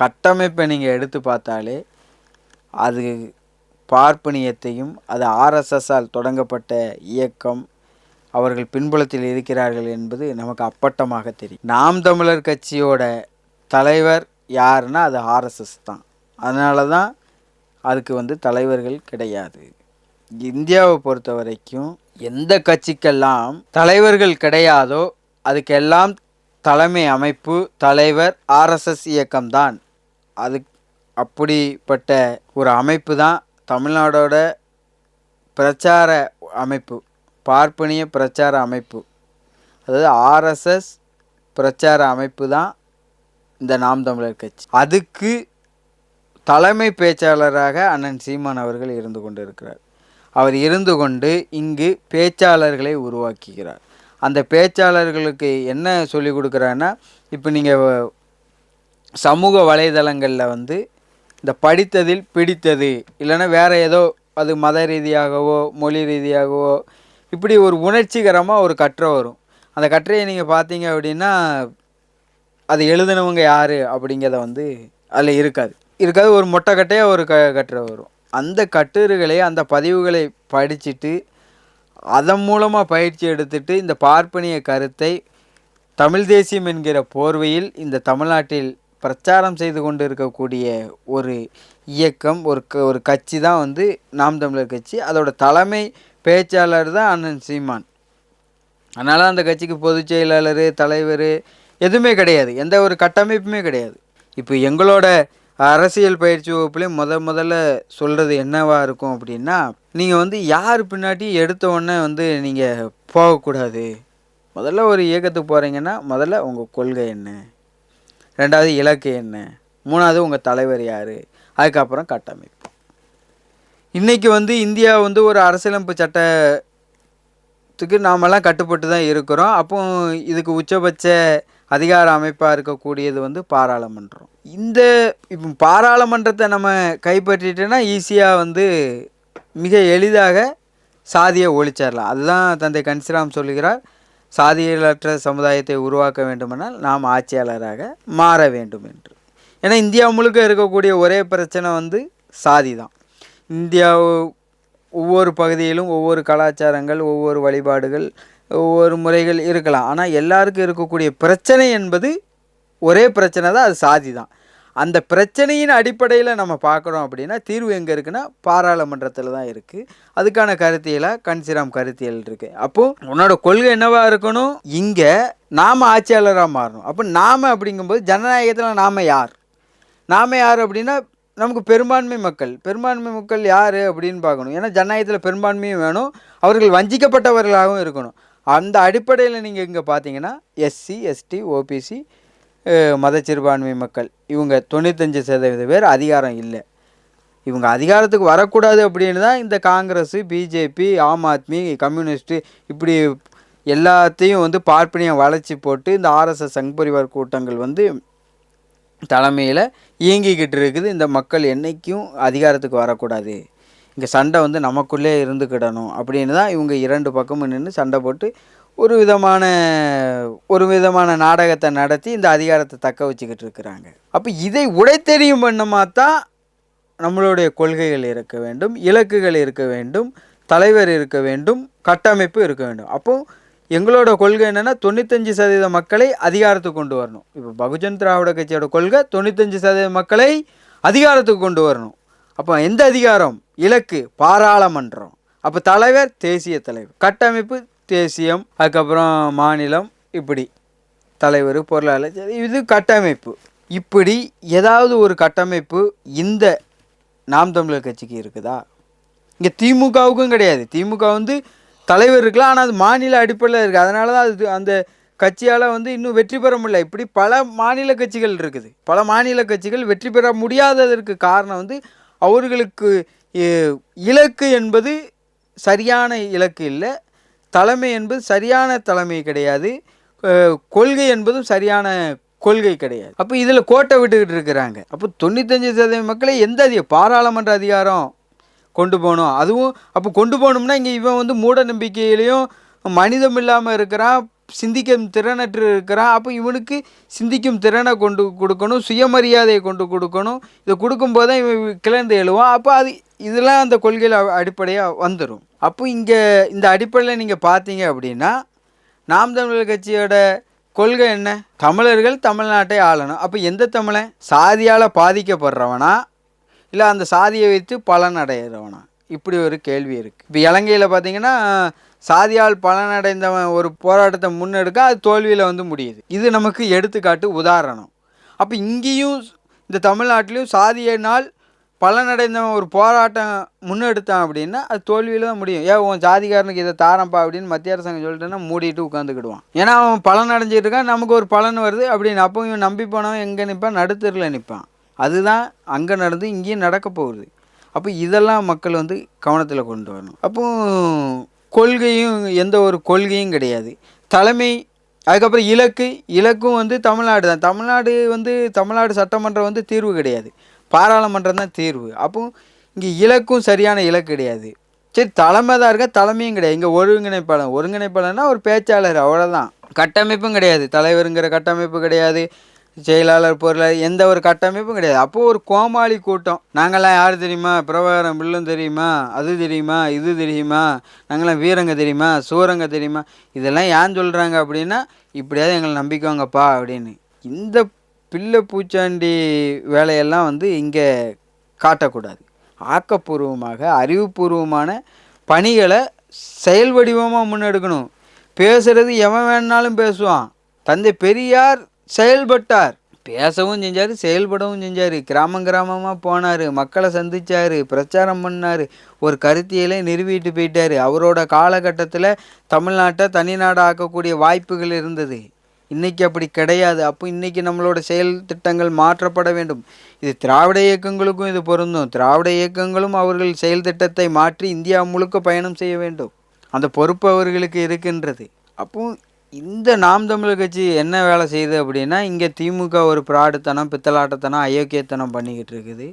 கட்டமைப்பை நீங்கள் எடுத்து பார்த்தாலே அது பார்ப்பனியத்தையும் அது ஆர்எஸ்எஸ்ஸால் தொடங்கப்பட்ட இயக்கம் அவர்கள் பின்புலத்தில் இருக்கிறார்கள் என்பது நமக்கு அப்பட்டமாக தெரியும். நாம் தமிழர் கட்சியோட தலைவர் யாருன்னா அது ஆர்எஸ்எஸ் தான். அதனால தான் அதுக்கு வந்து தலைவர்கள் கிடையாது. இந்தியாவை பொறுத்த வரைக்கும் எந்த கட்சிக்கெல்லாம் தலைவர்கள் கிடையாதோ அதுக்கெல்லாம் தலைமை அமைப்பு தலைவர் ஆர்எஸ்எஸ் இயக்கம்தான். அது அப்படிப்பட்ட ஒரு அமைப்பு தான் தமிழ்நாடோட பிரச்சார அமைப்பு பார்ப்பனிய பிரச்சார அமைப்பு. அதாவது ஆர்எஸ்எஸ் பிரச்சார அமைப்பு தான் இந்த நாம் தமிழர் கட்சி. அதுக்கு தலைமை பேச்சாளராக அண்ணன் சீமான் அவர்கள் இருந்து கொண்டிருக்கிறார். அவர் இருந்து கொண்டு இங்கு பேச்சாளர்களை உருவாக்குகிறார். அந்த பேச்சாளர்களுக்கு என்ன சொல்லிக் கொடுக்குறாருன்னா இப்போ நீங்கள் சமூக வலைதளங்களில் வந்து இந்த படித்ததில் பிடித்தது இல்லைன்னா வேறு ஏதோ அது மத ரீதியாகவோ மொழி ரீதியாகவோ இப்படி ஒரு உணர்ச்சிகரமாக ஒரு கற்றை வரும். அந்த கற்றையை நீங்கள் பார்த்தீங்க அப்படின்னா அது எழுதினவங்க யார் அப்படிங்கிறத வந்து அதில் இருக்காது. இருக்காது ஒரு மொட்டை கட்டையாக ஒரு க கட்டுரை வரும். அந்த கட்டுரைகளை அந்த பதிவுகளை படிச்சுட்டு அதன் மூலமாக பயிற்சி எடுத்துட்டு இந்த பார்ப்பனிய கருத்தை தமிழ் தேசியம் என்கிற போர்வையில் இந்த தமிழ்நாட்டில் பிரச்சாரம் செய்து கொண்டு இருக்கக்கூடிய ஒரு இயக்கம் ஒரு க ஒரு கட்சி தான் வந்து நாம் தமிழர் கட்சி. அதோட தலைமை பேச்சாளர் தான் அண்ணன் சீமான். அதனால் அந்த கட்சிக்கு பொதுச் செயலாளர் தலைவர் எதுவுமே கிடையாது. எந்த ஒரு கட்டமைப்புமே கிடையாது. இப்போ எங்களோட அரசியல் பயிற்சி வகுப்புலேயும் முத முதல்ல சொல்கிறது என்னவாக இருக்கும் அப்படின்னா நீங்கள் வந்து யார் பின்னாடி எடுத்த உடனே வந்து நீங்கள் போகக்கூடாது? முதல்ல ஒரு இயக்கத்துக்கு போகிறீங்கன்னா முதல்ல உங்கள் கொள்கை என்ன? ரெண்டாவது இலக்கு என்ன? மூணாவது உங்கள் தலைவர் யார்? அதுக்கப்புறம் கட்டமைப்பு. இன்றைக்கி வந்து இந்தியா வந்து ஒரு அரசியலமைப்பு சட்டத்துக்கு நாமெல்லாம் கட்டுப்பட்டு தான் இருக்கிறோம். அப்போ இதுக்கு உச்சபட்ச அதிகார அமைப்பாக இருக்கக்கூடியது வந்து பாராளுமன்றம். இந்த இப்போ பாராளுமன்றத்தை நம்ம கைப்பற்றிட்டோன்னா ஈஸியாக வந்து மிக எளிதாக சாதியை ஒழிச்சிடலாம். அதுதான் தந்தை கன்சிராம் சொல்லுகிறார். சாதியலற்ற சமுதாயத்தை உருவாக்க வேண்டுமானால் நாம் ஆட்சியாளராக மாற வேண்டும் என்று. ஏன்னா இந்தியா முழுக்க இருக்கக்கூடிய ஒரே பிரச்சனை வந்து சாதி தான் இந்தியா ஒவ்வொரு பகுதியிலும் ஒவ்வொரு கலாச்சாரங்கள் ஒவ்வொரு வழிபாடுகள் ஒவ்வொரு முறைகள் இருக்கலாம். ஆனால் எல்லாருக்கும் இருக்கக்கூடிய பிரச்சனை என்பது ஒரே பிரச்சனை தான் அது சாதி தான் அந்த பிரச்சனையின் அடிப்படையில் நம்ம பார்க்குறோம் அப்படின்னா தீர்வு எங்கே இருக்குன்னா பாராளுமன்றத்தில் தான் இருக்குது அதுக்கான கருத்தியலாக கன்சிராம் கருத்தியல் இருக்குது அப்போது உன்னோட கொள்கை என்னவாக இருக்கணும்? இங்கே நாம் ஆட்சியாளராக மாறணும். அப்போ நாம் அப்படிங்கும்போது ஜனநாயகத்தில் நாம் யார்? நாம் யார் அப்படின்னா நமக்கு பெரும்பான்மை மக்கள். பெரும்பான்மை மக்கள் யார் அப்படின்னு பார்க்கணும். ஏன்னா ஜனநாயகத்தில் பெரும்பான்மையும் வேணும். அவர்கள் வஞ்சிக்கப்பட்டவர்களாகவும் இருக்கணும். அந்த அடிப்படையில் நீங்கள் இங்கே பார்த்தீங்கன்னா எஸ்சி எஸ்டி ஓபிசி மதச்சிறுபான்மை மக்கள். இவங்க தொண்ணூத்தஞ்சு சதவீத பேர் அதிகாரம் இல்லை. இவங்க அதிகாரத்துக்கு வரக்கூடாது அப்படின்னு தான் இந்த காங்கிரஸ் பிஜேபி ஆம் ஆத்மி கம்யூனிஸ்ட்டு இப்படி எல்லாத்தையும் வந்து பார்ப்பனியம் வளைச்சி போட்டு இந்த ஆர்எஸ்எஸ் சங் பரிவார் கூட்டங்கள் வந்து தலைமையில் இயங்கிக்கிட்டு இருக்குது. இந்த மக்கள் என்றைக்கும் அதிகாரத்துக்கு வரக்கூடாது. இங்கே சண்டை வந்து நமக்குள்ளே இருந்துக்கிடணும் அப்படின்னு தான் இவங்க இரண்டு பக்கமும் நின்று சண்டை போட்டு ஒரு விதமான ஒரு விதமான நாடகத்தை நடத்தி இந்த அதிகாரத்தை தக்க வச்சுக்கிட்டு இருக்கிறாங்க. அப்போ இதை உடைத்தெறியும் வண்ணமாக தான் நம்மளுடைய கொள்கைகள் இருக்க வேண்டும் இலக்குகள் இருக்க வேண்டும் தலைவர் இருக்க வேண்டும் கட்டமைப்பு இருக்க வேண்டும். அப்போது எங்களோட கொள்கை என்னென்னா தொண்ணூத்தஞ்சு சதவீத மக்களை அதிகாரத்துக்கு கொண்டு வரணும். இப்போ பகுஜன் திராவிட கட்சியோட கொள்கை தொண்ணூத்தஞ்சு சதவீத மக்களை அதிகாரத்துக்கு கொண்டு வரணும். அப்போ எந்த அதிகாரம்? இலக்கு பாராளுமன்றம். அப்போ தலைவர் தேசிய தலைவர். கட்டமைப்பு தேசியம் அதுக்கப்புறம் மாநிலம் இப்படி. தலைவர் பொருளாளர் இது கட்டமைப்பு. இப்படி ஏதாவது ஒரு கட்டமைப்பு இந்த நாம் தமிழர் கட்சிக்கு இருக்குதா? இங்கே திமுகவுக்கும் கிடையாது. திமுக வந்து தலைவர் இருக்கலாம் ஆனால் அது மாநில அடிப்படையில் இருக்குது அதனால தான் அது அந்த கட்சியால் வந்து இன்னும் வெற்றி பெற முடியல. இப்படி பல மாநில கட்சிகள் இருக்குது. பல மாநில கட்சிகள் வெற்றி பெற முடியாததற்கு காரணம் வந்து அவர்களுக்கு இலக்கு என்பது சரியான இலக்கு இல்லை. தலைமை என்பது சரியான தலைமை கிடையாது. கொள்கை என்பதும் சரியான கொள்கை கிடையாது. அப்போ இதில் கோட்டை விட்டுக்கிட்டு இருக்கிறாங்க. அப்போ தொண்ணூத்தஞ்சு சதவீத மக்களை எந்த அதிக பாராளுமன்ற அதிகாரம் கொண்டு போகணும்? அதுவும் அப்போ கொண்டு போகணும்னா இங்கே இவன் வந்து மூட நம்பிக்கையிலையும் மனிதம் இல்லாமல் இருக்கிறான் சிந்திக்கும் திறனற்று இருக்கிறான். அப்போ இவனுக்கு சிந்திக்கும் திறனை கொண்டு கொடுக்கணும் சுயமரியாதையை கொண்டு கொடுக்கணும். இதை கொடுக்கும்போது தான் இவன் கிளர்ந்து எழுவான். அப்போ அது இதெல்லாம் அந்த கொள்கையில் அடிப்படையாக வந்துடும் அப்போ இங்கே இந்த அடிப்படையில் நீங்கள் பார்த்தீங்க அப்படின்னா நாம் தமிழர் கட்சியோட கொள்கை என்ன? தமிழர்கள் தமிழ்நாட்டை ஆளணும். அப்போ எந்த தமிழன்? சாதியால் பாதிக்கப்படுறவனா? இல்லை அந்த சாதியை வைத்து பலன் அடைகிறவனா இப்படி ஒரு கேள்வி இருக்குது இப்போ இலங்கையில் பார்த்தீங்கன்னா சாதியால் பலனடைந்தவன் ஒரு போராட்டத்தை முன்னெடுக்க அது தோல்வியில் வந்து முடியுது. இது நமக்கு எடுத்துக்காட்டு உதாரணம். அப்போ இங்கேயும் இந்த தமிழ்நாட்டிலையும் சாதியினால் பலனடைந்தவன் ஒரு போராட்டம் முன்னெடுத்தான் அப்படின்னா அது தோல்வியில் தான் முடியும். ஏன் உன் ஜாதிகாரனுக்கு இதை தாரம்பா அப்படின்னு மத்திய அரசாங்கம் சொல்லிட்டேன்னா மூடிட்டு உட்காந்துக்கிடுவான். ஏன்னா அவன் பலன் அடைஞ்சிட்டு இருக்கான் நமக்கு ஒரு பலன் வருது அப்படின்னு. அப்போ இவன் நம்பி போனவன் எங்கே நிற்பான் நடுத்தரில் நிற்பான் அதுதான் அங்கே நடந்து இங்கேயும் நடக்க போகுது. அப்போ இதெல்லாம் மக்கள் வந்து கவனத்தில் கொண்டு வரணும். அப்போ கொள்கையும் எந்த ஒரு கொள்கையும் கிடையாது. தலைமை அதுக்கப்புறம் இலக்கு இலக்கும் வந்து தமிழ்நாடு தான். தமிழ்நாடு வந்து தமிழ்நாடு சட்டமன்றம் வந்து தீர்வு கிடையாது. பாராளுமன்றம் தான் தீர்வு. அப்போ இங்கே இலக்கும் சரியான இலக்கு கிடையாது. சரி தலைமை தான் இருக்க? தலைமையும் கிடையாது. இங்கே ஒருங்கிணைப்பாளர் ஒருங்கிணைப்பாளர்னா ஒரு பேச்சாளர் அவ்வளோதான் கட்டமைப்பும் கிடையாது. தலைவருங்கிற கட்டமைப்பு கிடையாது. செயலாளர் பொருளாளர் எந்த ஒரு கட்டமைப்பும் கிடையாது. அப்போது ஒரு கோமாளி கூட்டம். நாங்கள்லாம் யார் தெரியுமா? பிரபாகரம் பில்லும் தெரியுமா? அது தெரியுமா? இது தெரியுமா? நாங்களாம் வீரங்க தெரியுமா? சூரங்க தெரியுமா? இதெல்லாம் ஏன் சொல்கிறாங்க அப்படின்னா இப்படியாவது எங்களை நம்பிக்கோங்கப்பா அப்படின்னு. இந்த பிள்ளை பூச்சாண்டி வேலையெல்லாம் வந்து இங்கே காட்டக்கூடாது. ஆக்கப்பூர்வமாக அறிவுபூர்வமான பணிகளை செயல் வடிவமாக முன்னெடுக்கணும். பேசுகிறது எவன் வேணாலும் பேசுவான். தந்தை பெரியார் செயல்பட்டார். பேசவும் செஞ்சார் செயல்படவும் செஞ்சார். கிராமம் கிராமமாக போனார் மக்களை சந்திச்சார் பிரச்சாரம் பண்ணார். ஒரு கருத்தியலை நிறுவிட்டு போயிட்டார். அவரோட காலகட்டத்தில் தமிழ்நாட்டை தனிநாடாக்கக்கூடிய வாய்ப்புகள் இருந்தது. இன்றைக்கி அப்படி கிடையாது. அப்போ இன்றைக்கி நம்மளோட செயல் திட்டங்கள் மாற்றப்பட வேண்டும். இது திராவிட இயக்கங்களுக்கும் இது பொருந்தும். திராவிட இயக்கங்களும் அவர்கள் செயல் திட்டத்தை மாற்றி இந்தியா முழுக்க பயணம் செய்ய வேண்டும். அந்த பொறுப்பு அவர்களுக்கு இருக்கின்றது. அப்போ இந்த நாம் தமிழர் கட்சி என்ன வேலை செய்யுது அப்படின்னா இங்கே திமுக ஒரு பிராடுத்தனம் பித்தலாட்டத்தனம் அயோக்கியத்தனம் பண்ணிக்கிட்டு இருக்குது.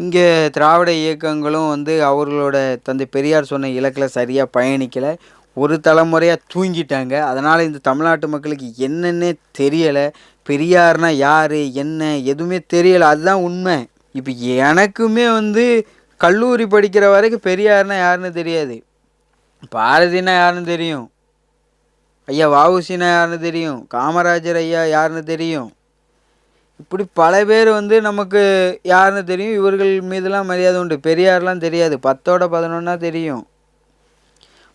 இங்கே திராவிட இயக்கங்களும் வந்து அவர்களோட தந்தை பெரியார் சொன்ன இலக்கில் சரியாக பயணிக்கலை. ஒரு தலைமுறையாக தூங்கிட்டாங்க. அதனால் இந்த தமிழ்நாட்டு மக்களுக்கு என்னென்னே தெரியலை. பெரியார்னா யார் என்ன எதுவுமே தெரியலை. அதுதான் உண்மை. இப்போ எனக்குமே வந்து கல்லூரி படிக்கிற வரைக்கும் பெரியார்னா யாருன்னு தெரியாது. பாரதினா யாருன்னு தெரியும்? ஐயா வாவுசினா யாருன்னு தெரியும்? காமராஜர் ஐயா யாருன்னு தெரியும்? இப்படி பல பேர் வந்து நமக்கு யாருன்னு தெரியும்? இவர்கள் மீதுலாம் மரியாதை உண்டு. பெரியார்லாம் தெரியாது. பத்தோட பதினொன்னா தெரியும்.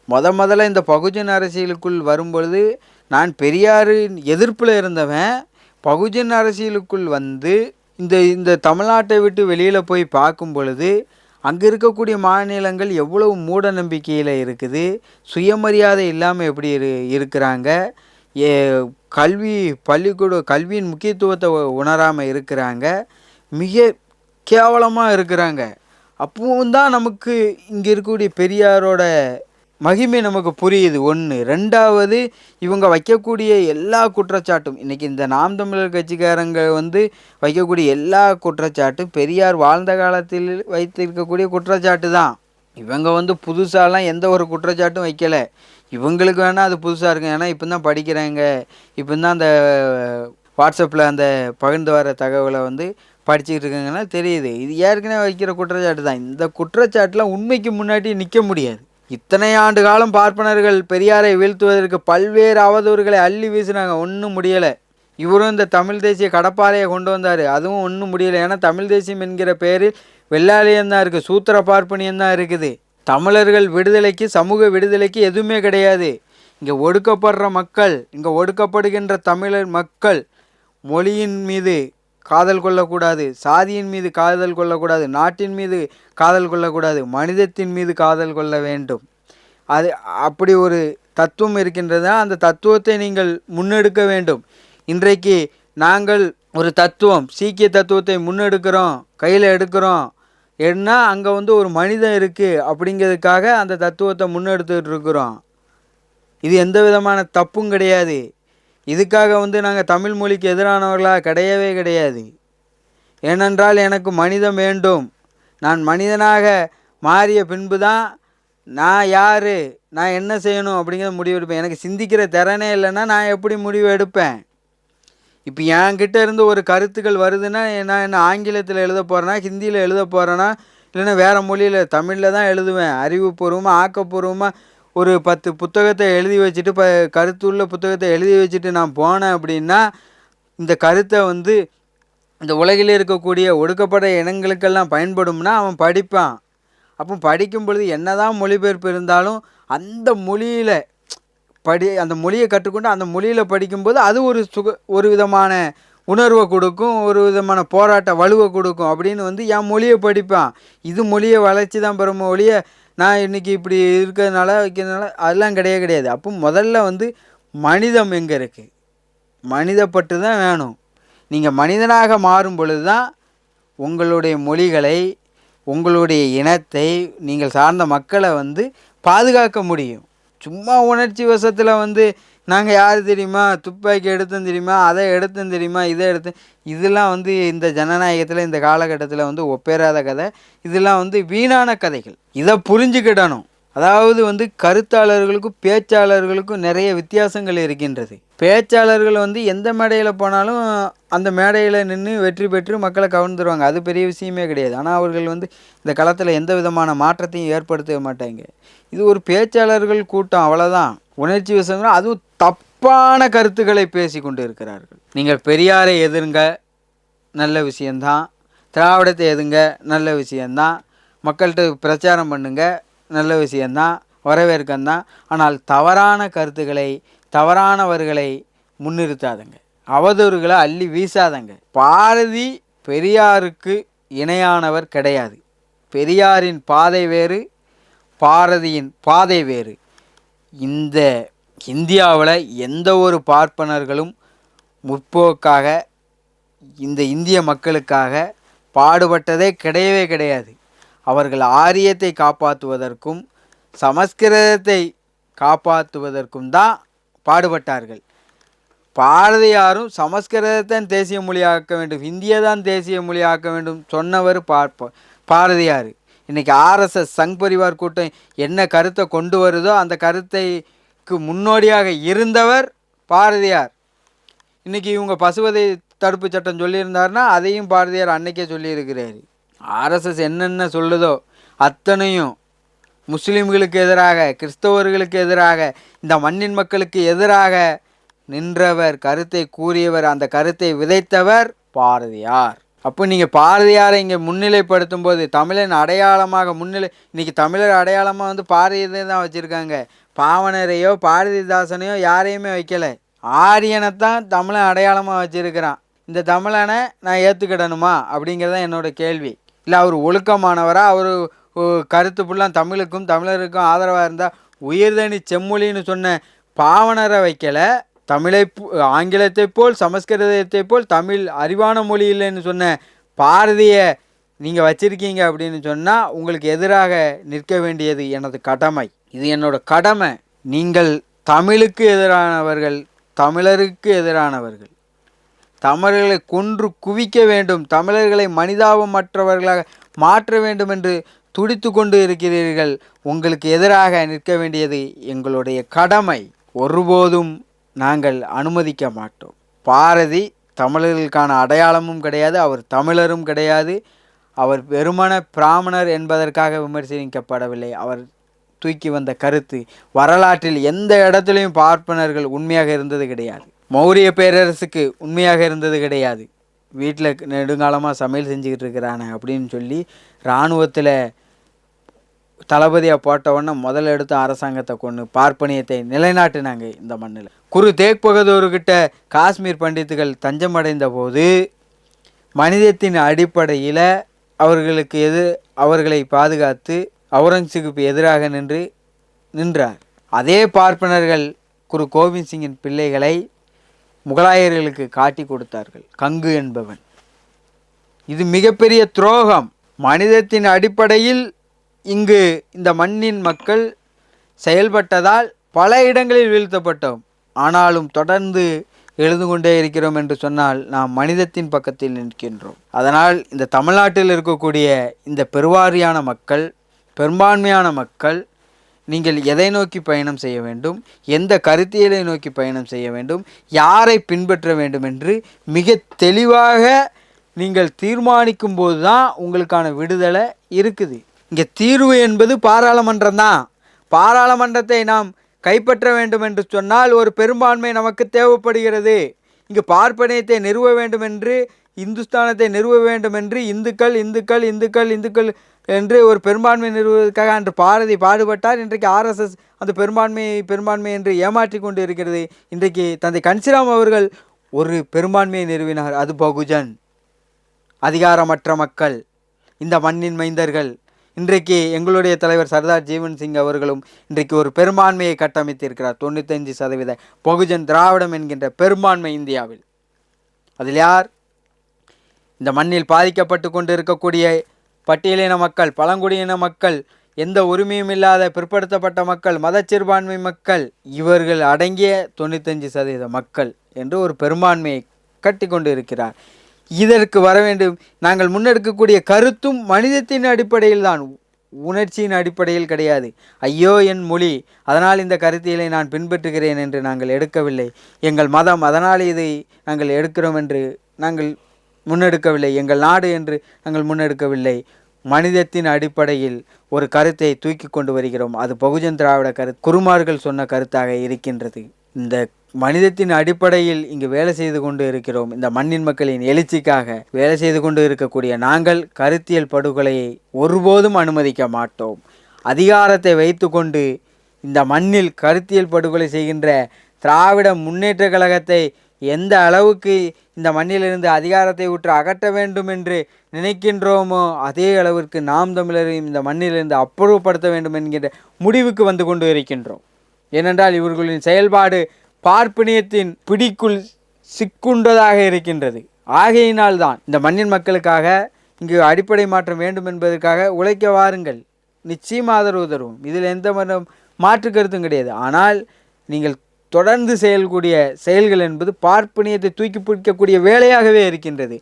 முத முதல்ல இந்த பகுஜன் அரசியலுக்குள் வரும்பொழுது நான் பெரியாரின் எதிர்ப்பில் இருந்தவன் பகுஜன் அரசியலுக்குள் வந்து இந்த இந்த தமிழ்நாட்டை விட்டு வெளியில் போய் பார்க்கும் பொழுது அங்கே இருக்கக்கூடிய மாநிலங்கள் எவ்வளவு மூட நம்பிக்கையில் இருக்குது சுயமரியாதை இல்லாமல் எப்படி இரு இருக்கிறாங்க ஏ கல்வி பள்ளிக்கூட கல்வியின் முக்கியத்துவத்தை உணராமல் இருக்கிறாங்க மிக கேவலமாக இருக்கிறாங்க. அப்பவும் தான் நமக்கு இங்கே இருக்கக்கூடிய பெரியாரோட மகிமை நமக்கு புரியுது. ஒன்று ரெண்டாவது இவங்க வைக்கக்கூடிய எல்லா குற்றச்சாட்டும் இன்றைக்கி இந்த நாம் தமிழர் கட்சிக்காரங்க வந்து வைக்கக்கூடிய எல்லா குற்றச்சாட்டும் பெரியார் வாழ்ந்த காலத்தில் வைத்திருக்கக்கூடிய குற்றச்சாட்டு தான். இவங்க வந்து புதுசாலாம் எந்த ஒரு குற்றச்சாட்டும் வைக்கலை. இவங்களுக்கு வேணால் அது புதுசாக இருக்கும். ஏன்னா இப்போ தான் படிக்கிறாங்க. இப்போ தான் அந்த வாட்ஸ்அப்பில் அந்த பகிர்ந்து வர தகவலை வந்து படிச்சுக்கிட்டு இருக்காங்கன்னா தெரியுது. இது ஏற்கனவே வைக்கிற குற்றச்சாட்டு தான். இந்த குற்றச்சாட்டுலாம் உண்மைக்கு முன்னாடி நிற்க முடியாது. இத்தனை ஆண்டு காலம் பார்ப்பனர்கள் பெரியாரை வீழ்த்துவதற்கு பல்வேறு அவதூறுகளை அள்ளி வீசினாங்க. ஒன்றும் முடியலை. இவரும் இந்த தமிழ் தேசிய கடப்பாறையை கொண்டு வந்தார். அதுவும் ஒன்றும் முடியலை. ஏன்னா தமிழ் தேசியம் என்கிற பெயரில் வெள்ளாளியம் தான் இருக்குது சூத்திர பார்ப்பனியம் தான் இருக்குது. தமிழர்கள் விடுதலைக்கு சமூக விடுதலைக்கு எதுவுமே கிடையாது. இங்கே ஒடுக்கப்படுற மக்கள் இங்கே ஒடுக்கப்படுகின்ற தமிழர் மக்கள் மொழியின் மீது காதல் கொள்ளக்கூடாது. சாதியின் மீது காதல் கொள்ளக்கூடாது. நாட்டின் மீது காதல் கொள்ளக்கூடாது. மனிதத்தின் மீது காதல் கொள்ள வேண்டும். அது அப்படி ஒரு தத்துவம் இருக்கின்றது? அந்த தத்துவத்தை நீங்கள் முன்னெடுக்க வேண்டும். இன்றைக்கு நாங்கள் ஒரு தத்துவம் சீக்கிய தத்துவத்தை முன்னெடுக்கிறோம் கையில் எடுக்கிறோம். ஏன்னா அங்கே வந்து ஒரு மனிதன் இருக்குது அப்படிங்கிறதுக்காக அந்த தத்துவத்தை முன்னெடுத்துட்டு இருக்கிறோம். இது எந்த விதமான தப்பும் கிடையாது. இதுக்காக வந்து நாங்கள் தமிழ் மொழிக்கு எதிரானவர்களாக கிடையவே கிடையாது. ஏனென்றால் எனக்கு மனிதம் வேண்டும். நான் மனிதனாக மாறிய பின்பு தான் நான் யார் நான் என்ன செய்யணும் அப்படிங்கிறத முடிவு எடுப்பேன். எனக்கு சிந்திக்கிற திறனே இல்லைன்னா நான் எப்படி முடிவு எடுப்பேன்? இப்போ என்கிட்ட இருந்து ஒரு கருத்துக்கள் வருதுன்னா நான் என்ன ஆங்கிலத்தில் எழுத போகிறேன்னா ஹிந்தியில் எழுத போகிறேன்னா இல்லைன்னா வேறு மொழியில் தமிழில் தான் எழுதுவேன். அறிவுபூர்வமாக ஆக்கப்பூர்வமாக ஒரு பத்து புத்தகத்தை எழுதி வச்சுட்டு இப்போ கருத்துள்ள புத்தகத்தை எழுதி வச்சுட்டு நான் போனேன் அப்படின்னா இந்த கருத்தை வந்து இந்த உலகில் இருக்கக்கூடிய ஒடுக்கப்பட்ட இனங்களுக்கெல்லாம் பயன்படும்னா அவன் படிப்பான். அப்போ படிக்கும் பொழுது என்னதான் மொழிபெயர்ப்பு இருந்தாலும் அந்த மொழியில் படி அந்த மொழியை கற்றுக்கொண்டு அந்த மொழியில் படிக்கும்போது அது ஒரு சுக ஒரு விதமான உணர்வை கொடுக்கும் ஒரு விதமான போராட்ட வலுவை கொடுக்கும் அப்படின்னு வந்து என் மொழியை படிப்பான். இது மொழியை வளர்ச்சி தான் பெறும் மொழியை நான் இன்றைக்கி இப்படி இருக்கிறதுனால வைக்கிறதுனால அதெல்லாம் கிடையவே கிடையாது. அப்போ முதல்ல வந்து மனிதம் எங்கே இருக்குது மனிதப்பட்டு தான் வேணும். நீங்கள் மனிதனாக மாறும் பொழுது தான் உங்களுடைய மொழிகளை உங்களுடைய இனத்தை நீங்கள் சார்ந்த மக்களை வந்து பாதுகாக்க முடியும். சும்மா உணர்ச்சி வசத்தில் வந்து நாங்கள் யார் தெரியுமா? துப்பாக்கி எடுத்தோம் தெரியுமா? அதை எடுத்தோம் தெரியுமா? இதை எடுத்து இதெல்லாம் வந்து இந்த ஜனநாயகத்தில் இந்த காலகட்டத்தில் வந்து ஒப்பேறாத கதை. இதெல்லாம் வந்து வீணான கதைகள். இதை புரிஞ்சுக்கிடணும். அதாவது வந்து கருத்தாளர்களுக்கும் பேச்சாளர்களுக்கும் நிறைய வித்தியாசங்கள் இருக்கின்றது. பேச்சாளர்கள் வந்து எந்த மேடையில் போனாலும் அந்த மேடையில் நின்று வெற்றி பெற்று மக்களை கவர்ந்துருவாங்க. அது பெரிய விஷயமே கிடையாது. ஆனால் அவர்கள் வந்து இந்த களத்தில் எந்த விதமான மாற்றத்தையும் ஏற்படுத்த மாட்டாங்க. இது ஒரு பேச்சாளர்கள் கூட்டம். அவ்வளோதான் உணர்ச்சி வசங்கள் அதுவும் தப்பான கருத்துக்களை பேசி கொண்டு இருக்கிறார்கள் நீங்கள் பெரியாரை எதிருங்க நல்ல விஷயந்தான் திராவிடத்தை எதுங்க நல்ல விஷயந்தான் மக்கள்கிட்ட பிரச்சாரம் பண்ணுங்க நல்ல விஷயந்தான் வரவேற்கந்தான் ஆனால் தவறான கருத்துக்களை தவறானவர்களை முன்னிறுத்தாதுங்க. அவதூறுகளை அள்ளி வீசாதங்க. பாரதி பெரியாருக்கு இணையானவர் கிடையாது. பெரியாரின் பாதை வேறு பாரதியின் பாதை வேறு. இந்த இந்தியாவில் எந்த ஒரு பார்ப்பனர்களும் முற்போக்காக இந்த இந்திய மக்களுக்காக பாடுபட்டதே கிடையவே கிடையாது. அவர்கள் ஆரியத்தை காப்பாற்றுவதற்கும் சமஸ்கிருதத்தை காப்பாற்றுவதற்கும் தான் பாடுபட்டார்கள். பாரதியாரும் சமஸ்கிருதத்தான் தேசிய மொழியாக்க வேண்டும் இந்தியை தான் தேசிய மொழியாக்க வேண்டும் சொன்னவர் பார்ப்ப பாரதியார். இன்றைக்கி ஆர்எஸ்எஸ் சங் பரிவார் கூட்டம் என்ன கருத்தை கொண்டு வருதோ அந்த கருத்தைக்கு முன்னோடியாக இருந்தவர் பாரதியார். இன்றைக்கி இவங்க பசுவதை தடுப்பு சட்டம் சொல்லியிருந்தாருன்னா அதையும் பாரதியார் அன்னைக்கே சொல்லியிருக்கிறாரு. ஆர்எஸ்எஸ் என்னென்ன சொல்லுதோ அத்தனையும் முஸ்லீம்களுக்கு எதிராக கிறிஸ்தவர்களுக்கு எதிராக இந்த மண்ணின் மக்களுக்கு எதிராக நின்றவர் கருத்தை கூறியவர் அந்த கருத்தை விதைத்தவர் பாரதியார். அப்போ நீங்கள் பாரதியாரை இங்கே முன்னிலைப்படுத்தும் போது தமிழன் அடையாளமாக முன்னிலை இன்றைக்கி தமிழர் அடையாளமாக வந்து பாரதியை தான் வச்சுருக்காங்க. பாவனரையோ பாரதிதாசனையோ யாரையுமே வைக்கலை. ஆரியனை தான் தமிழன் அடையாளமாக வச்சுருக்கிறான். இந்த தமிழனை நான் ஏற்றுக்கிடணுமா அப்படிங்கிறது தான் என்னோட கேள்வி. இல்லை அவர் ஒழுக்கமானவராக அவர் கருத்து ஃபுல்லாக தமிழுக்கும் தமிழருக்கும் ஆதரவாக இருந்தால் உயிர்தனி செம்மொழின்னு சொன்ன பாவனரை வைக்கலை. தமிழை போ- ஆங்கிலத்தைப் போல் சமஸ்கிருதத்தைப் போல் தமிழ் அறிவான மொழி இல்லைன்னு சொன்ன பாரதியை நீங்கள் வச்சிருக்கீங்க அப்படின்னு சொன்னால் உங்களுக்கு எதிராக நிற்க வேண்டியது எனது கடமை. இது என்னோட கடமை. நீங்கள் தமிழுக்கு எதிரானவர்கள் தமிழருக்கு எதிரானவர்கள். தமிழர்களை கொன்று குவிக்க வேண்டும். தமிழர்களை மனிதாபமற்றவர்களாக மாற்ற வேண்டும் என்று துடித்து கொண்டு இருக்கிறீர்கள். உங்களுக்கு எதிராக நிற்க வேண்டியது எங்களுடைய கடமை. ஒருபோதும் நாங்கள் அனுமதிக்க மாட்டோம். பாரதி தமிழர்களுக்கான அடையாளமும் கிடையாது அவர் தமிழரும் கிடையாது. அவர் வெறுமன பிராமணர் என்பதற்காக விமர்சிக்கப்படவில்லை. அவர் தூக்கி வந்த கருத்து வரலாற்றில் எந்த இடத்துலையும் பார்ப்பனர்கள் உண்மையாக இருந்தது கிடையாது. மௌரிய பேரரசுக்கு உண்மையாக இருந்தது கிடையாது. வீட்டில் நெடுங்காலமாக சமையல் செஞ்சுக்கிட்டு இருக்கிறானே அப்படின்னு சொல்லி இராணுவத்தில் தளபதியாக போட்ட உடனே முதல்ல எடுத்து அரசாங்கத்தை கொண்டு பார்ப்பனியத்தை நிலைநாட்டினாங்க இந்த மண்ணில். குரு தேக் பகதூர்கிட்ட காஷ்மீர் பண்டித்துகள் தஞ்சமடைந்த போது மனிதத்தின் அடிப்படையில் அவர்களுக்கு எது அவர்களை பாதுகாத்து அவுரங்கசீப்புக்கு எதிராக நின்று நின்றார். அதே பார்ப்பனர்கள் குரு கோவிந்த் சிங்கின் பிள்ளைகளை முகலாயர்களுக்கு காட்டி கொடுத்தார்கள். கங்கு என்பவன். இது மிகப்பெரிய துரோகம். மனிதத்தின் அடிப்படையில் இங்கு இந்த மண்ணின் மக்கள் செயல்பட்டதால் பல இடங்களில் வீழ்த்தப்பட்டோம். ஆனாலும் தொடர்ந்து எழுது கொண்டே இருக்கிறோம் என்று சொன்னால் நாம் மனிதத்தின் பக்கத்தில் நிற்கின்றோம். அதனால் இந்த தமிழ்நாட்டில் இருக்கக்கூடிய இந்த பெருவாரியான மக்கள் பெரும்பான்மையான மக்கள் நீங்கள் எதை நோக்கி பயணம் செய்ய வேண்டும் எந்த கருத்தியலை நோக்கி பயணம் செய்ய வேண்டும் யாரை பின்பற்ற வேண்டும் என்று மிக தெளிவாக நீங்கள் தீர்மானிக்கும் போது தான் உங்களுக்கான விடுதலை இருக்குது. இங்கே தீர்வு என்பது பாராளுமன்றம் தான். பாராளுமன்றத்தை நாம் கைப்பற்ற வேண்டும் என்று சொன்னால் ஒரு பெரும்பான்மை நமக்கு தேவைப்படுகிறது. இங்கு பார்ப்பனியத்தை நிறுவ வேண்டும் என்று இந்துஸ்தானத்தை நிறுவ வேண்டும் என்று இந்துக்கள் இந்துக்கள் இந்துக்கள் இந்துக்கள் என்று ஒரு பெரும்பான்மை நிறுவுவதற்காக அன்று பாரதி பாடுபட்டார். இன்றைக்கு ஆர்எஸ்எஸ் அந்த பெரும்பான்மையை பெரும்பான்மை என்று ஏமாற்றி கொண்டு இருக்கிறது இன்றைக்கு தந்தை கன்சிராம் அவர்கள் ஒரு பெரும்பான்மையை நிறுவினார். அது பகுஜன் அதிகாரமற்ற மக்கள் இந்த மண்ணின் மைந்தர்கள். இன்றைக்கு எங்களுடைய தலைவர் சர்தார் ஜீவன் சிங் அவர்களும் இன்றைக்கு ஒரு பெரும்பான்மையை கட்டமைத்திருக்கிறார். தொண்ணூத்தஞ்சு சதவீத பகுஜன் திராவிடம் என்கின்ற பெரும்பான்மை இந்தியாவில். அதில் யார்? இந்த மண்ணில் பாதிக்கப்பட்டு கொண்டு இருக்கக்கூடிய பட்டியலின மக்கள் பழங்குடியின மக்கள் எந்த உரிமையும் இல்லாத பிற்படுத்தப்பட்ட மக்கள் மதச்சிறுபான்மை மக்கள் இவர்கள் அடங்கிய தொண்ணூத்தஞ்சு சதவீத மக்கள் என்று ஒரு பெரும்பான்மையை கட்டி கொண்டு இருக்கிறார் இதற்கு வர வேண்டும். நாங்கள் முன்னெடுக்கக்கூடிய கருத்தும் மனிதத்தின் அடிப்படையில் தான் உணர்ச்சியின் அடிப்படையில் கிடையாது. ஐயோ என் மொழி அதனால் இந்த கருத்தியலை நான் பின்பற்றுகிறேன் என்று நாங்கள் எடுக்கவில்லை. எங்கள் மதம் அதனால் இதை நாங்கள் எடுக்கிறோம் என்று நாங்கள் முன்னெடுக்கவில்லை. எங்கள் நாடு என்று நாங்கள் முன்னெடுக்கவில்லை. மனிதத்தின் அடிப்படையில் ஒரு கருத்தை தூக்கி கொண்டு வருகிறோம். அது பகுஜன் திராவிட கரு குருமார்கள் சொன்ன கருத்தாக இருக்கின்றது. இந்த மனிதத்தின் அடிப்படையில் இங்கு வேலை செய்து கொண்டு இருக்கிறோம். இந்த மண்ணின் மக்களின் எழுச்சிக்காக வேலை செய்து கொண்டு இருக்கக்கூடிய நாங்கள் கருத்தியல் படுகொலையை ஒருபோதும் அனுமதிக்க மாட்டோம். அதிகாரத்தை வைத்துக்கொண்டு இந்த மண்ணில் கருத்தியல் படுகொலை செய்கின்ற திராவிட முன்னேற்ற கழகத்தை எந்த அளவுக்கு இந்த மண்ணிலிருந்து அதிகாரத்தை உற்று அகற்ற வேண்டும் என்று நினைக்கின்றோமோ அதே அளவிற்கு நாம் தமிழரையும் இந்த மண்ணிலிருந்து அப்புறப்படுத்த வேண்டும் என்கின்ற முடிவுக்கு வந்து கொண்டு இருக்கின்றோம். ஏனென்றால் இவர்களின் செயல்பாடு பார்ப்பனியத்தின் பிடிக்குள் சிக்குண்டதாக இருக்கின்றது. ஆகையினால் தான் இந்த மண்ணின் மக்களுக்காக இங்கு அடிப்படை மாற்றம் வேண்டும் என்பதற்காக உழைக்க வாருங்கள். நிச்சயம் ஆதரவு தருவோம் இதில் எந்த மரம் மாற்று கருத்தும் கிடையாது. ஆனால் நீங்கள் தொடர்ந்து செயல்கூடிய செயல்கள் என்பது பார்ப்பனியத்தை தூக்கி பிடிக்கக்கூடிய வேலையாகவே இருக்கின்றது.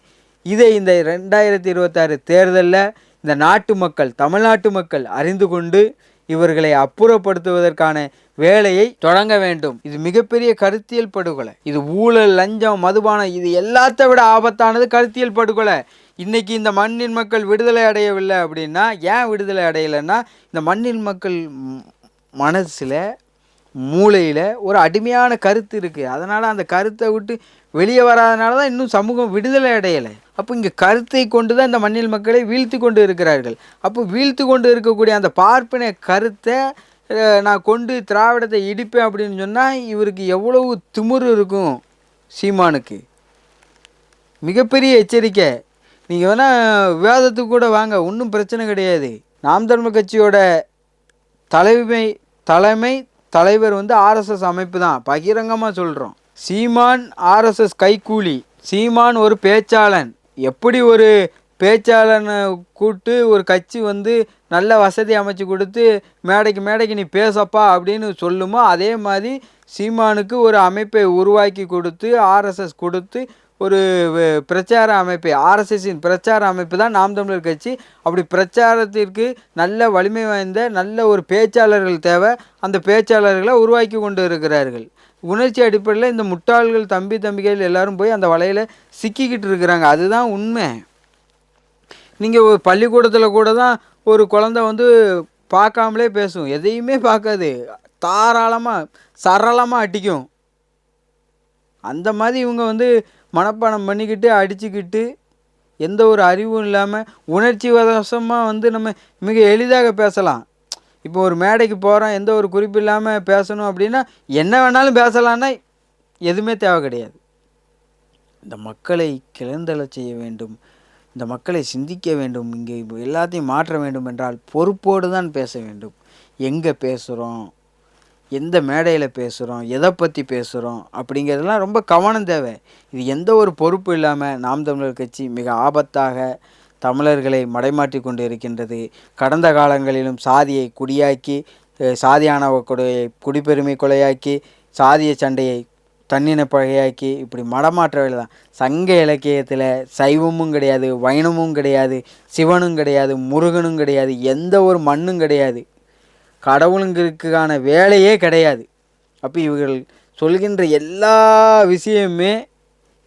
இதை இந்த ரெண்டாயிரத்தி இருபத்தாறு தேர்தலில் இந்த நாட்டு மக்கள் தமிழ்நாட்டு மக்கள் அறிந்து கொண்டு இவர்களை அப்புறப்படுத்துவதற்கான வேலையை தொடங்க வேண்டும். இது மிகப்பெரிய கருத்தியல் படுகொலை. இது ஊழல் லஞ்சம் மதுபானம் இது எல்லாத்தை விட ஆபத்தானது கருத்தியல் படுகொலை. இன்னைக்கு இந்த மண்ணின் மக்கள் விடுதலை அடையவில்லை அப்படின்னா ஏன் விடுதலை அடையலைன்னா இந்த மண்ணின் மக்கள் மனசில் மூளையில் ஒரு அடிமையான கருத்து இருக்குது அதனால் அந்த கருத்தை விட்டு வெளியே வராதனால தான் இன்னும் சமூகம் விடுதலை அடையலை. அப்போ இங்கே கருத்தை கொண்டு தான் இந்த மண்ணில் மக்களை வீழ்த்தி கொண்டு இருக்கிறார்கள். அப்போ வீழ்த்தி கொண்டு இருக்கக்கூடிய அந்த பார்ப்பின கருத்தை நான் கொண்டு திராவிடத்தை இடிப்பேன் அப்படின்னு சொன்னால் இவருக்கு எவ்வளவு திமிரு இருக்கும் சீமானுக்கு. மிகப்பெரிய எச்சரிக்கை. நீங்கள் வேணால் விவாதத்துக்கு கூட வாங்க ஒன்றும் பிரச்சனை கிடையாது. நாம் தர்ம கட்சியோட தலைமை தலைமை தலைவர் வந்து ஆர்எஸ்எஸ் அமைப்பு தான். பகிரங்கமாக சொல்கிறோம் சீமான் ஆர்எஸ்எஸ் கைக்கூலி சீமான் ஒரு பேச்சாளன். எப்படி ஒரு பேச்சாளனை கூப்பிட்டு ஒரு கட்சி வந்து நல்ல வசதி அமைச்சு கொடுத்து மேடைக்கு மேடைக்கு நீ பேசப்பா அப்படின்னு சொல்லுமோ அதே மாதிரி சீமானுக்கு ஒரு அமைப்பை உருவாக்கி கொடுத்து ஆர்எஸ்எஸ் கொடுத்து ஒரு பிரச்சார அமைப்பை ஆர்எஸ்எஸின் பிரச்சார அமைப்பு தான் நாம் தமிழர் கட்சி. அப்படி பிரச்சாரத்திற்கு நல்ல வலிமை வாய்ந்த நல்ல ஒரு பேச்சாளர்கள் தேவை. அந்த பேச்சாளர்களை உருவாக்கி கொண்டு இருக்கிறார்கள். உணர்ச்சி அடிப்படையில் இந்த முட்டாள்கள் தம்பி தம்பிகள் எல்லாரும் போய் அந்த வலையில் சிக்கிக்கிட்டு இருக்கிறாங்க. அதுதான் உண்மை. நீங்கள் ஒரு பள்ளிக்கூடத்தில் கூட தான் ஒரு குழந்தை வந்து பார்க்காமலே பேசும். எதையுமே பார்க்காது. தாராளமாக சரளமாக அடிக்கும். அந்த மாதிரி இவங்க வந்து மனப்பாடம் பண்ணிக்கிட்டு அடிச்சுக்கிட்டு எந்த ஒரு அறிவும் இல்லாமல் உணர்ச்சி வசமாக வந்து நம்ம மிக எளிதாக பேசலாம். இப்போ ஒரு மேடைக்கு போகிறோம் எந்த ஒரு குறிப்பு இல்லாமல் பேசணும் அப்படின்னா என்ன வேணாலும் பேசலான்னா எதுவுமே தேவை கிடையாது. இந்த மக்களை கிளர்ந்தெழச் செய்ய வேண்டும். இந்த மக்களை சிந்திக்க வேண்டும் இங்கே எல்லாத்தையும் மாற்ற வேண்டும் என்றால் பொறுப்போடு தான் பேச வேண்டும். எங்கே பேசுகிறோம் எந்த மேடையில் பேசுகிறோம் எதை பற்றி பேசுகிறோம் அப்படிங்கிறதெல்லாம் ரொம்ப கவனம் தேவை. இது எந்த ஒரு பொறுப்பு இல்லாமல் நாம் தமிழர் கட்சி மிக ஆபத்தாக தமிழர்களை மடைமாற்றி கொண்டு இருக்கின்றது கடந்த காலங்களிலும் சாதியை குடியாக்கி சாதியானவ கொடையை குடிப்பெருமை கொலையாக்கி சாதிய சண்டையை தன்னின பகையாக்கி இப்படி மடமாற்ற வேலை தான் சங்க இலக்கியத்தில் சைவமும் கிடையாது வைணமும் கிடையாது சிவனும் கிடையாது முருகனும் கிடையாது எந்த ஒரு மண்ணும் கிடையாது. கடவுளுங்களுக்கான வேலையே கிடையாது. அப்போ இவர்கள் சொல்கின்ற எல்லா விஷயமுமே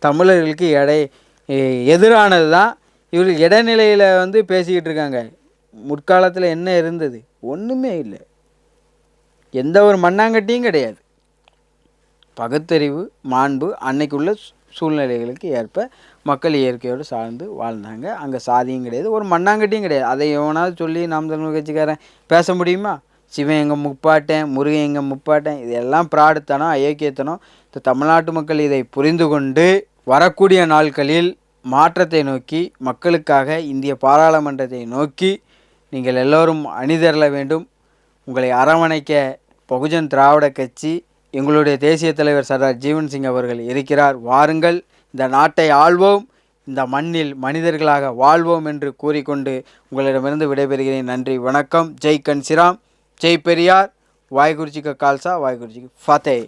தமிழர்களுக்கு எடை எதிரானது தான் இவர்கள் இடைநிலையில் வந்து பேசிக்கிட்டு இருக்காங்க. முற்காலத்தில் என்ன இருந்தது? ஒன்றுமே இல்லை. எந்த ஒரு மண்ணாங்கட்டியும் கிடையாது. பகுத்தறிவு மாண்பு அன்னைக்குள்ள சூழ்நிலைகளுக்கு ஏற்ப மக்கள் இயற்கையோடு சார்ந்து வாழ்ந்தாங்க. அங்கே சாதியும் கிடையாது ஒரு மண்ணாங்கட்டியும் கிடையாது. அதை எவனாவது சொல்லி நாம் தமிழ் கட்சிக்காரன் பேச முடியுமா? சிவன் எங்கள் முப்பாட்டேன் முருகன் எங்கள் முப்பாட்டேன் இதெல்லாம் பிராடுத்தனம் அயோக்கியத்தனம். இந்த தமிழ்நாட்டு மக்கள் இதை புரிந்து கொண்டு வரக்கூடிய நாட்களில் மாற்றத்தை நோக்கி மக்களுக்காக இந்திய பாராளுமன்றத்தை நோக்கி நீங்கள் எல்லோரும் அணிதிரள வேண்டும். உங்களை அரவணைக்க பகுஜன் திராவிட கட்சி எங்களுடைய தேசிய தலைவர் சர்தார் ஜீவன் சிங் அவர்கள் இருக்கிறார். வாருங்கள் இந்த நாட்டை ஆள்வோம் இந்த மண்ணில் மனிதர்களாக வாழ்வோம் என்று கூறிக்கொண்டு உங்களிடமிருந்து விடைபெறுகிறேன். நன்றி வணக்கம். ஜெய் கன்சிராம் ஜெய் பெரியார். வாய்குருஜிக்கு கால்சா வாய்குருஜிக்கு ஃபத்தே.